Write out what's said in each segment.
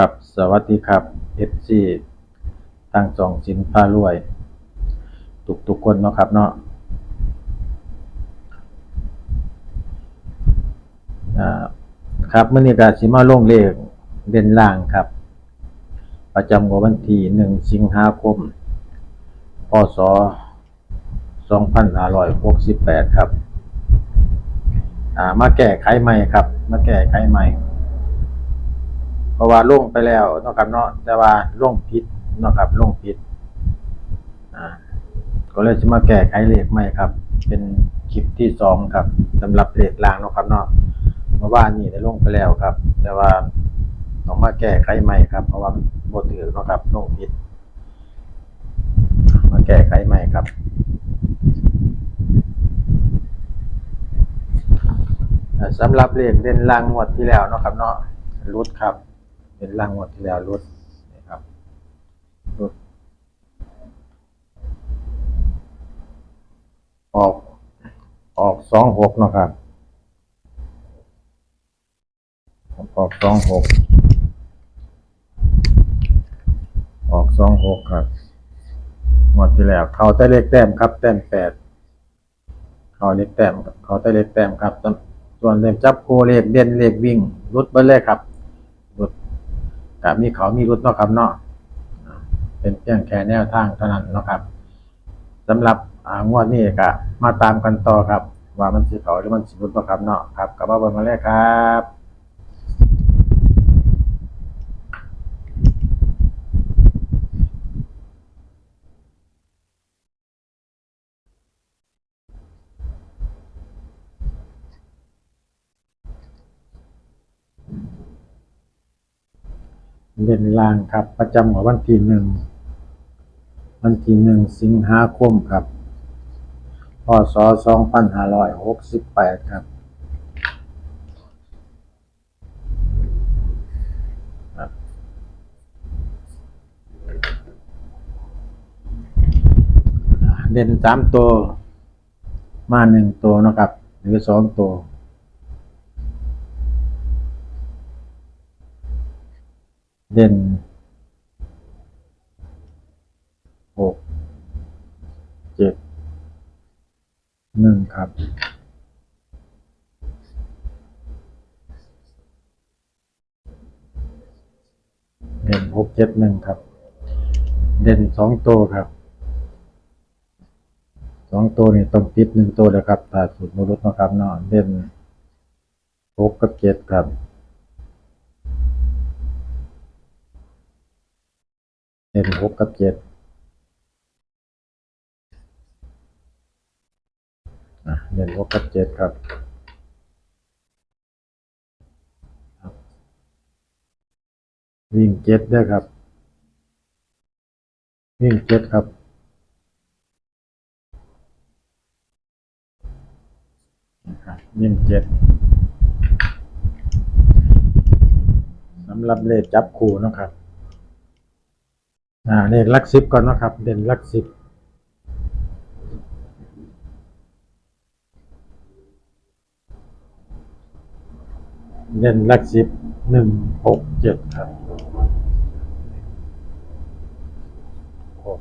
ครับ สวัสดีครับเอฟซีทางจองสินพารวย ทุกทุกคนเนาะครับเนาะครับเมื่อนี้ก็สิมาลงเลขเด่นล่างครับ ประจำวันที่หนึ่งสิงหาคมพศสองพันห้าร้อยหกสิบแปดครับ มาแก้ไขใหม่ครับ มาแก้ไขใหม่ เพราะว่าลงไปแล้วเนาะครับเนาะแต่ว่าลงผิดเนาะครับลงผิดอ่าก็เลยจะมาแก้ไขเลขใหม่ครับ เป็นคลิปที่สองครับสำหรับเลขลางเนาะครับเนาะเมื่อวานนี้ได้ลงไปแล้วครับ แต่ว่าต้องมาแก้ไขใหม่ครับ เพราะว่าบ่ถือเนาะครับลงผิด มาแก้ไขใหม่ครับสำหรับเลขเด่นลางงวดที่แล้วเนาะครับเนาะรุดครับ เด่นล่างงวดที่แล้วรุดนี่ครับรุดออก ออกสองหกนะครับ ออกสองหกออกสองหกครับงวดที่แล้วเขาแต่เลขแต้มครับ แต้มแปดเขาเล็กแต้มเขาได้เล็กแต้มครับ ส่วนส่วนเลขจับโคเลขเด่นเลขวิ่งรุดไปเลยครับรุด แต่มีเขามีรุดเนาะครับเนาะเป็นเพียงแค่แนวทางเท่านั้นนะครับสำหรับงวดนี้ก็มาตามกันต่อครับ ว่ามันสิเขาหรือมันสิรุดเนาะครับเนาะครับกับมาเบิ่งกันเลยครับ เด่นล่างครับ ประจำของวันที่หนึ่งวันที่หนึ่งสิงหาคมครับพศสองพันห้าร้อยหกสิบแปดครับครับเด่นสามตัว มาหนึ่งตัวนะครับ หรือสองตัว เด่นหกเจ็ดหนึ่งครับ เด่นหกเจ็ดหนึ่งครับ เด่นสองตัวครับสองตัวนี่ต้องติดหนึ่งตัวแล้วครับถ้าสูตรมรุษนะครับเนาะเด่นหกกับเจ็ดครับ เด่นหกกับเจ็ดอะเด่นหกกับเจ็ดครับวิ่งเจ็ดด้วยครับ วิ่งเจ็ดครับนะครับวิ่งเจ็ดสำหรับเลขจับคู่นะครับ อ่าเลขหลักสิบก่อนนะครับ เด่นลักสิบเด่นลักสิบหนึ่งหกเจ็ดครับหก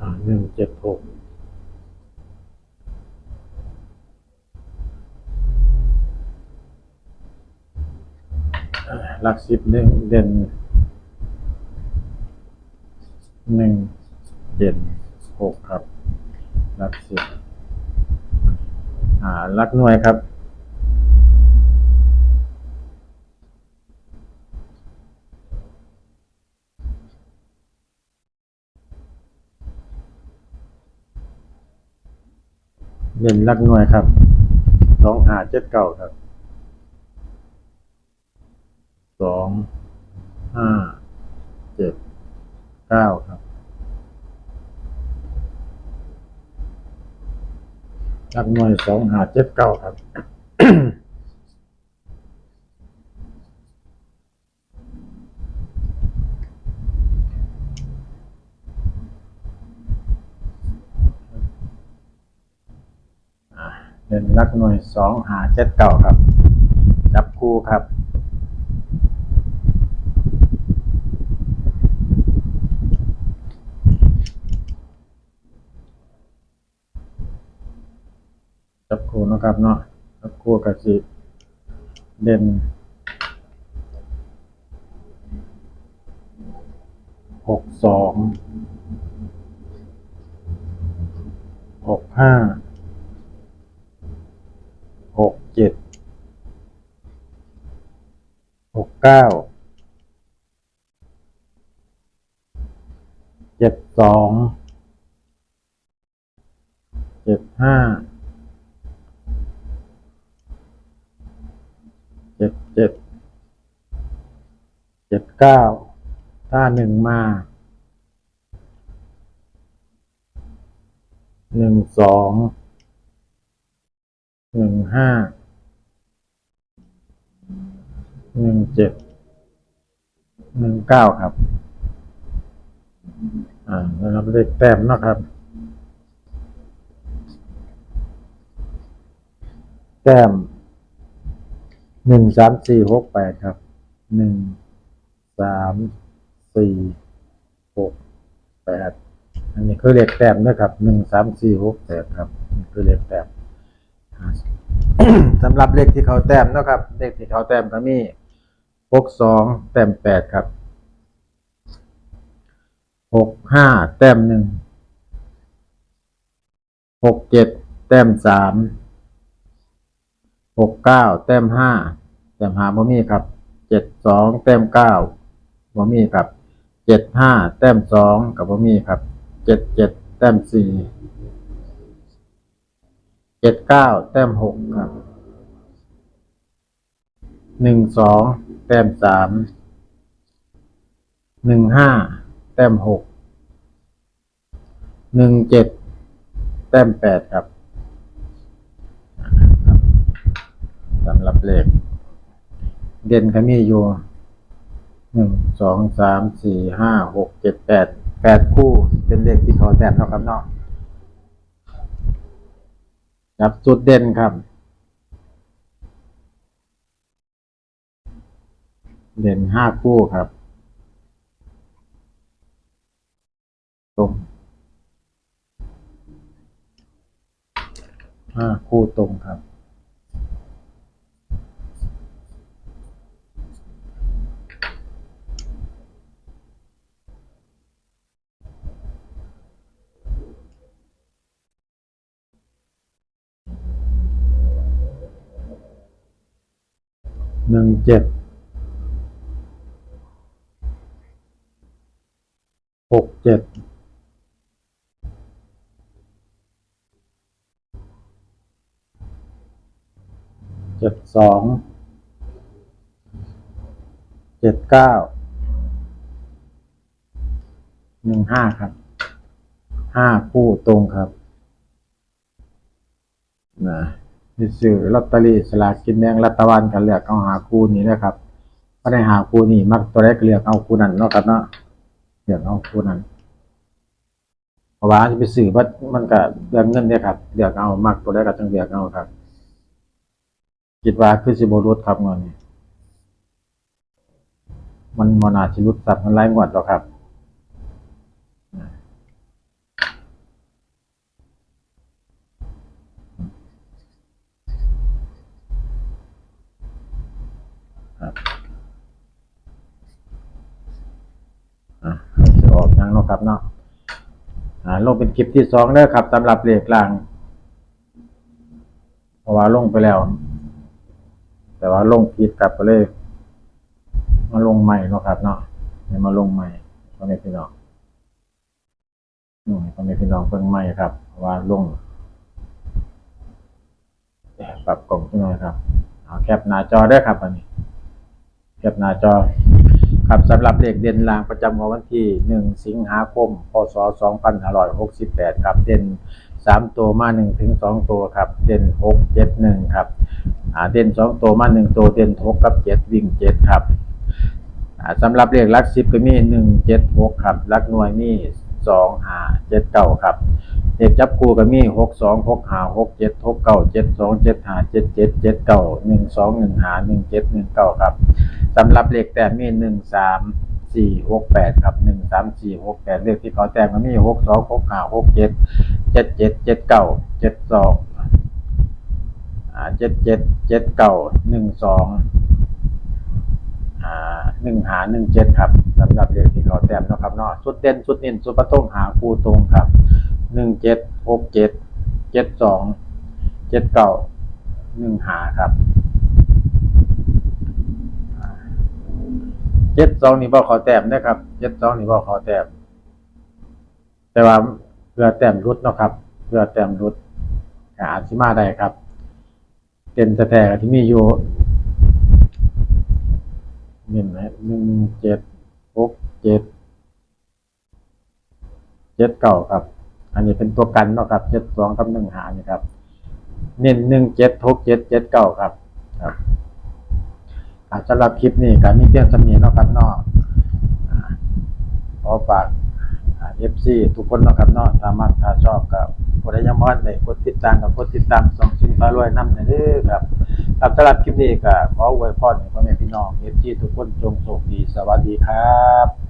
อ่าหนึ่งเจ็ดหกลักสิบหนึ่งเด่น หนึ่งเจ็ดหกครับ หลักสิบอ่าหลักหน่วยครับเด่นลักหน่วยครับ สองหาเจ็ดเก้าครับ สองห้าเจ็ดเก้าครับ หลักหน่วยสองหาเจ็ดเก้าครับเป็นหลักหน่วยสองหาเจ็ดเก้าครับ จับคู่ครับ นะครับเนาะจับคู่กับสิเด่นหกสองหกห้าหกเจ็ดหกเก้าเจ็ดสองเจ็ดห้า เจ็ดเจ็ดเจ็ดเก้าถ้าหนึ่งมาหนึ่งสองหนึ่งห้าหนึ่งเจ็ดหนึ่งเก้าครับ อ่าแล้วเราเลขแต้มนะครับ แต้ม หนึ่งสามสี่หกแปดครับหนึ่งสามสี่หกแปดอันนี้คือเลขแต้มนะครับหนึ่งสามสี่หกแปดครับคือเลขแต้มสำหรับเลขที่เขาแต้มนะครับ เลขที่เขาแต้มก็มีหกสองแต้มแปดครับหกห้าแต้มหนึ่งหกเจ็ดแต้มสามหกเก้าแต้มห้า แต้มหาบ่มีครับเจ็ดสองแต้มเก้าบ่มีครับเจ็ดห้าแต้มสองกับบ่มีครับเจ็ดเจ็ดแต้มสี่เจ็ดเก้าแต้มหกครับหนึ่งสองแต้มสามหนึ่งห้าแต้มหกหนึ่งเจ็ดแต้มแปดครับสำหรับเลข เด่นก็มีอยู่หนึ่งสองสามสี่ห้าหกเจ็ดแปดแปดคู่เป็นเลขที่เขาแต้มเนาะครับนาะจับจุดเด่นครับ เด่นห้าคู่ครับตรงห้าคู่ตรงครับ หนึ่งเจ็ดหกเจ็ดเจ็ดสองเจ็ดเก้าหนึ่งห้าครับห้าคู่ตรงครับนะ นี่ซื้อลอตเตอรี่สลากกินแบ่งรัฐบาลกันเลือกเอาหาคู่นี้นะครับไม่ได้หาคู่นี้มักตัวแรกเลือกเอาคู่นั้นเนาะครับเนาะเลือกเอาคู่นั้นเพราะว่าจะไปซื้อบัดมันก็เรื่องเงินเนี่ยครับเลือกเอามักตัวแรกก็ต้องเลือกเอาครับคิดว่าคือสิบรุษครับเงินนี้มันมนาชิรุษสัตว์มันไล่งวดหรอกครับอะจะออกยัง เนาะครับเนาะอ่าลงเป็นคลิปที่สองเด้อครับสำหรับเลขกลางเพราะว่าลงไปแล้ว แต่ว่าลงผิดกลับไปเลย มาลงใหม่เนาะครับเนาะให้มาลงใหม่ตอนนี้พี่น้องอืมตอนนี้พี่น้องเพิ่งใหม่ครับเพราะว่าลงปรับกล่องขึ้นหน่อยครับเอาแคปหน้าจอได้ครับอันนี้แคปหน้าจอ ครับสำหรับเลขเด่นลางประจำของวันที่ 1 สิงหาคม พศ 2568 ครับ เด่น 3 ตัวมา 1 ถึง 2 ตัวครับ เด่น 6 7 1 ครับอ่าเด่น 2 ตัวมา 1 ตัว เด่น 6 กับ 7 วิ่ง 7 ครับอ่าสำหรับเลขลัก10ก็มี 1 7 6 ครับลักหน่วยมี2 5 7 9 ครับเลขจับคู่ก็มี 6 2 6 5 6 7 6 9 7 2 7 5 7 7 7 9 1 2 1 5 1 7 1 9 ครับ สำหรับเลขแต้มมีหนึ่งสามสี่หกแปดครับหนึ่งสามสี่หกแปดเลขที่เขาแต้มมันมีหกสองหกห้าหกเจ็ดเจ็ดเจ็ดเจ็ดเก้าเจ็ดสองเจ็ดเจ็ดเจ็ดเก้าหนึ่งสองหนึ่งหาหนึ่งเจ็ดครับสำหรับเลขที่เขาแต้มนะครับเนาะสุดเด่นสุดเน้นสุดประตงหาคูตรงครับหนึ่งเจ็ดหกเจ็ดเจ็ดสองเจ็ดเก้าหนึ่งหาครับเจ็ดสองนี่บอขอแต้มนะครับเจ็ดสองนี่บอขอแต้มแต่ว่าเพื่อแต้มรุดเนาะครับ เพื่อแต้มรุดก็อาจสิมาได้ครับเป็นแต่แต่ที่มีอยู่หนึ่งหนึ่งเจ็ดหกเจ็ดเจ็ดเก้าครับ อันนี้เป็นตัวกันเนาะครับเจ็ดสองกับหนึ่งหานี่ครับ เน้นหนึ่งเจ็ดหกเจ็ดเจ็ดเก้าครับครับ สำหรับคลิปนี้ก็มีเพียงสำเนียงเนาะครับเนาะอ่าขอฝากเอฟซีทุกคนนาะครับเนาะสามารถ้าชอบกับกดไลค์ยังมอนได้กดติดตามกับกดติดตามสองสิ่งฟ้ารวยนำเด้อครับครับสำหรับคลิปนี้ก็ขออวยพรให้พ่อแม่พี่น้องเอฟซีทุกคนจงโชคดีสวัสดีครับ